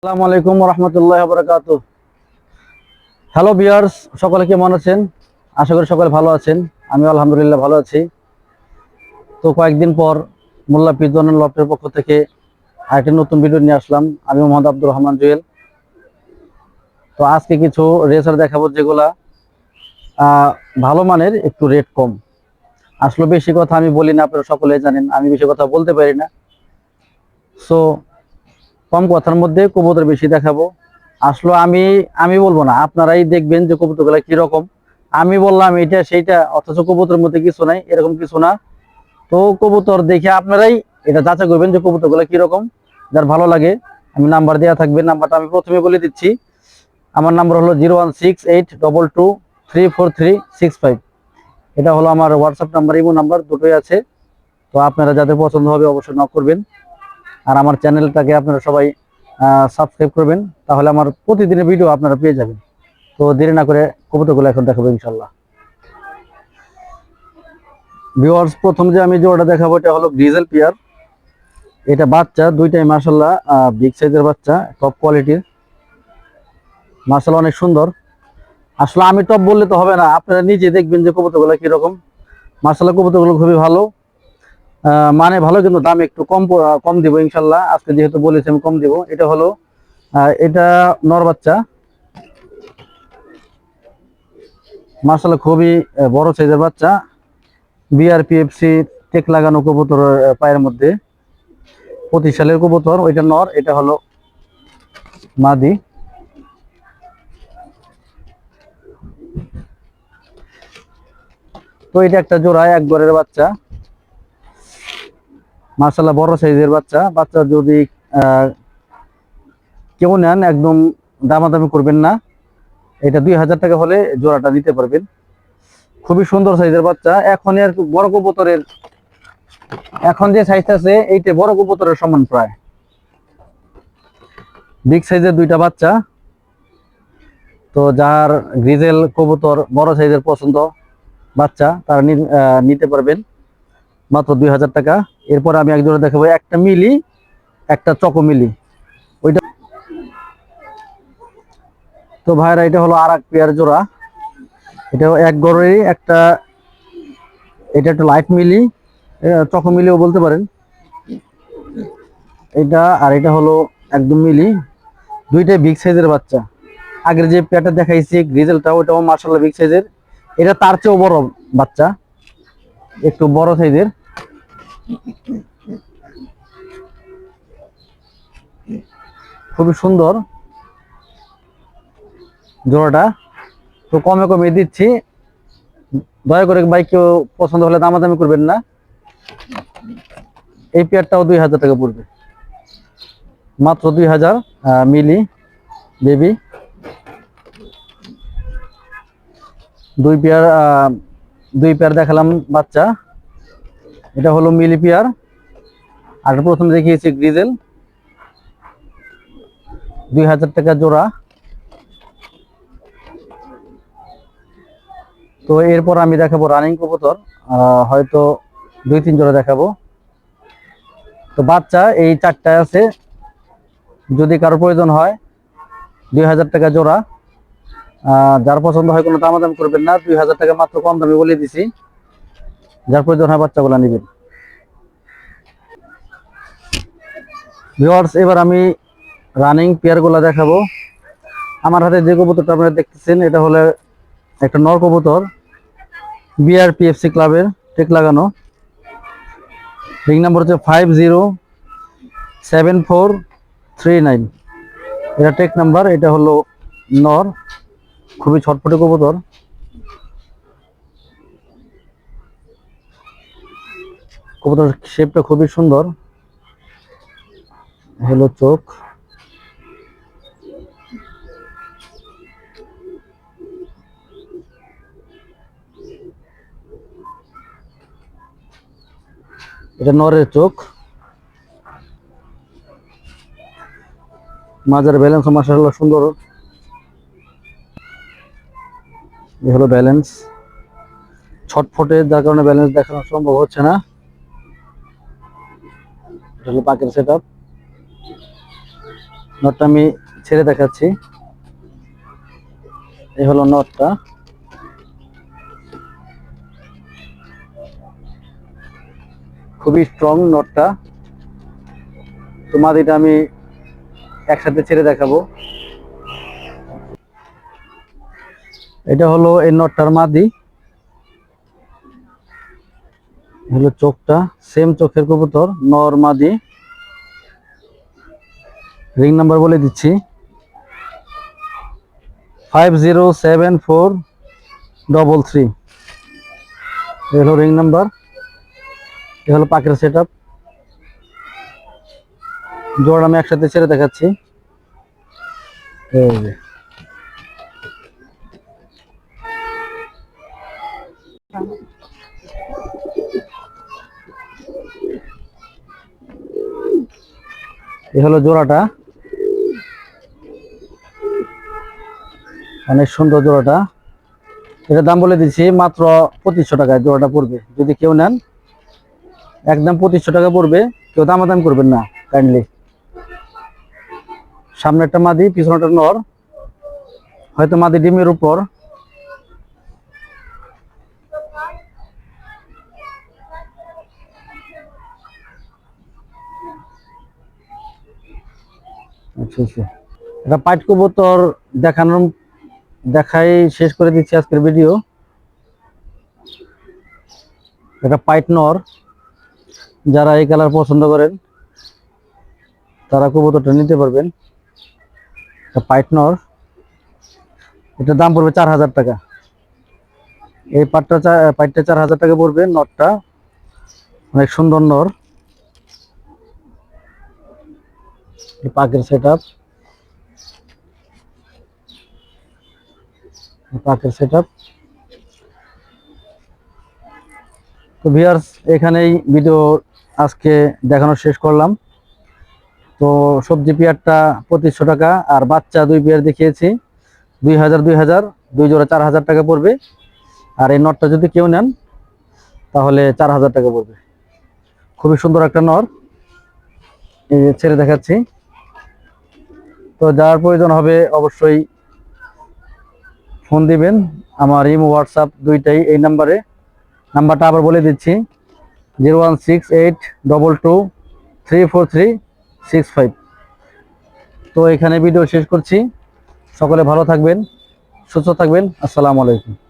আসসালামু আলাইকুম রহমতুল্লাহ বরকাত হ্যালো বিয়ার্স সকলে কেমন আছেন? আশা করি সকলে ভালো আছেন। আমি আলহামদুলিল্লাহ ভালো আছি। তো কয়েকদিন পর মোল্লা পিজন লফটের পক্ষ থেকে আরেকটি নতুন ভিডিও নিয়ে আসলাম। আমি মোহাম্মদ আব্দুর রহমান জুয়েল। তো আজকে কিছু রেসার দেখাবো যেগুলা ভালো মানের, একটু রেট কম। আসলে বেশি কথা আমি বলি না, আপনারা সকলে জানেন, আমি বেশি কথা বলতে পারি না। সো কম কথার মধ্যে কবুতর বেশি দেখাবো। আসলে আমি আমি বলব না, আপনারাই দেখবেন যে কবুতরগুলো কীরকম আমি বললাম এটা, সেইটা, অথচ কবুতরের মধ্যে কিছু নাই, এরকম কিছু না। তো কবুতর দেখে আপনারাই এটা যাচাই করবেন যে কবুতরগুলো কীরকম যার ভালো লাগে। আমি নাম্বার দেওয়া থাকবে, নাম্বারটা আমি প্রথমে বলে দিচ্ছি। আমার নাম্বার হলো zero one six eight double two three four three six five. এটা হলো আমার হোয়াটসঅ্যাপ নাম্বার, ইমো নাম্বার, দুটোই আছে। তো আপনারা যাদের পছন্দ হবে অবশ্যই নক করবেন। আর আমার চ্যানেলটাকে আপনারা সবাই সাবস্ক্রাইব করবেন, তাহলে আমার প্রতিদিনের ভিডিও আপনারা পেয়ে যাবেন। তো দেরি না করে কবুতরগুলো এখন দেখাবো ইনশাল্লাহ। ভিউয়ার্স প্রথম যে আমি ওটা দেখাবো, এটা হলো গ্রিজেল পিয়ার এটা বাচ্চা, দুইটাই মার্শাল্লাহ বিগ সাইজের বাচ্চা টপ কোয়ালিটির মার্শাল্লাহ অনেক সুন্দর। আসলে আমি টপ বললে তো হবে না, আপনারা নিজে দেখবেন যে কবুতরগুলো কীরকম। মার্শাল্লাহ কবুতরগুলো খুবই ভালো। মানে ভালো, কিন্তু দাম একটু কম কম দিব ইনশাল্লাহ। আজকে যেহেতু বলেছি আমি কম দিব। এটা হলো এটা নর বাচ্চা। মার্শাল্লাহ খুবই বড় সাইজের বাচ্চা। বিআরপিএফসি টেক লাগানো কবুতর পায়ের মধ্যে। পঁচিশ সালের কবুতর, ওইটা নর, এটা হলো মাদি। তো এটা একটা জোড়া, এক ঘরের বাচ্চা। মার্শাল্লাহ বড় সাইজের বাচ্চা। বাচ্চা যদি কেউ নেন, একদম দামাদামি করবেন না। এটা দুই হাজার টাকা হলে জোড়াটা নিতে পারবেন। খুবই সুন্দর সাইজের বাচ্চা। এখন কি বড় কবুতরের, এখন যে সাইজ আছে, এইটা বড় কবুতরের সমান প্রায়। বিগ সাইজের দুইটা বাচ্চা। তো যার গ্রিজেল কবুতর বড় সাইজের পছন্দ বাচ্চা, তারা নিতে পারবেন। মাত্র দুই হাজার টাকা। এরপর আমি এক জোড়া দেখাবো, একটা মিলি, একটা চকো মিলি। ওইটা তো ভাইরা, এটা হলো আর এক পেয়ার জোড়া। এটা এক গড়েরই একটা এটা একটু লাইট মিলি। চকো মিলিও বলতে পারেন। এটা আর এটা হলো একদম মিলি। দুইটাই বিগ সাইজের বাচ্চা। আগের যে পেয়ারটা দেখাইছি গ্রিজেলটা ওটাও মার্শাল্লাহ বিগ সাইজের এটা তার চেয়েও বড় বাচ্চা। একটু বড় সাইজের খুবই সুন্দর জোড়াটা। তো কমে কমে দিচ্ছি। দয়া করে বাইক কেউ পছন্দ হলে দামাদামি করবেন না। এই পেয়ারটাও দুই হাজার টাকা পড়বে। মাত্র দুই হাজার মিলি, বেবি। দুই পেয়ার দুই পেয়ার দেখালাম বাচ্চা। এটা হলো মিলি পেয়ার আর প্রথম দেখিয়েছি গ্রিজেল। দুই হাজার টাকা জোড়া। তো এরপর আমি দেখাবো রানিং কবুতর। হয়তো দুই তিন জোড়া দেখাবো। তো বাচ্চা, এই চারটায় আছে। যদি কারও প্রয়োজন হয়, দুই হাজার টাকা জোড়া। যার পছন্দ হয় কোনো দামাদাম করবেন না। দুই হাজার টাকা মাত্র কম দামে বলে দিছি। যার প্রয়োজন হয় বাচ্চাগুলো নেবেন। ভিওয়ার্স এবার আমি রানিং পেয়ারগুলো দেখাবো। আমার হাতে যে কবুতরটা আপনারা দেখতেছেন, এটা হলো একটা নর কবুতর বিআরপিএফসি ক্লাবের টেক লাগানো। রিং নাম্বার হচ্ছে five zero seven four three nine এটা টেক নাম্বার এটা হলো নর, খুবই ছটফটে কবুতর। কবুতর শেপটা খুবই সুন্দর। হলো চোখ। এটা নরের চোখ। মাজার ব্যালেন্স মাসাল্লাহ সুন্দর। হলো ব্যালেন্স ছটফটে যার কারণে ব্যালেন্স দেখানো সম্ভব হচ্ছে না। এটা হলো পাকের সেট নটটা আমি ছেড়ে দেখাচ্ছি। এই হলো নটটা। খুবই স্ট্রং নটটা। তো মাদিটা আমি একসাথে ছেড়ে দেখাবো। এটা হলো এই নটটার মাদি। হলো চোখটা সেম চোখের কবুতর, নর মাদি। রিং নাম্বার বলে দিচ্ছি। Five zero seven four double three হলো রিং নাম্বার এ হলো পাখির সেট আপ জোড় আমি একসাথে ছেড়ে দেখাচ্ছি। এ হলো জোড়াটা। অনেক সুন্দর জোড়াটা। এটা দাম বলে দিচ্ছি মাত্র পঁচিশশো টাকায় জোড়াটা পড়বে। যদি কেউ নেন, একদম পঁচিশশো টাকা পড়বে। কেউ দামাদাম করবেন না কাইন্ডলি সামনে একটা মাদি পিছনেটা নর। হয়তো মাদি ডিমের উপর। আচ্ছা আচ্ছা। এটা পাইট কবুতর দেখানোর দেখাই শেষ করে দিচ্ছি আজকের ভিডিও। এটা পাইট নর। যারা এই কালার পছন্দ করেন, তারা কবুতরটা নিতে পারবেন। এটা পাইট নর। এটার দাম পড়বে চার হাজার টাকা। এই পাটটা পাইটটা চার হাজার টাকা পড়বে নরটা। অনেক সুন্দর নর। পাকের সেট আপ পাকের সেট আপ তো ভিয়ার্স এখানেই ভিডিও আজকে দেখানো শেষ করলাম। তো সবজি পেয়ারটা পঁচিশশো টাকা আর বাচ্চা দুই পেয়ার দেখিয়েছি। দুই হাজার দুই হাজার, দুই জোড়া চার হাজার টাকা পড়বে। আর এই নটটা যদি কেউ নেন, তাহলে চার হাজার টাকা পড়বে। খুবই সুন্দর একটা নর এই ছেড়ে দেখাচ্ছি। তো যার প্রয়োজন হবে অবশ্যই ফোন দিবেন। আমার ইমো, হোয়াটসঅ্যাপ দুইটাই এই নাম্বারে। নাম্বারটা আবার বলে দিচ্ছি, zero one six eight double two three four three six five. তো এখানে ভিডিও শেষ করছি। সকলে ভালো থাকবেন, সুস্থ থাকবেন। আসসালামু আলাইকুম।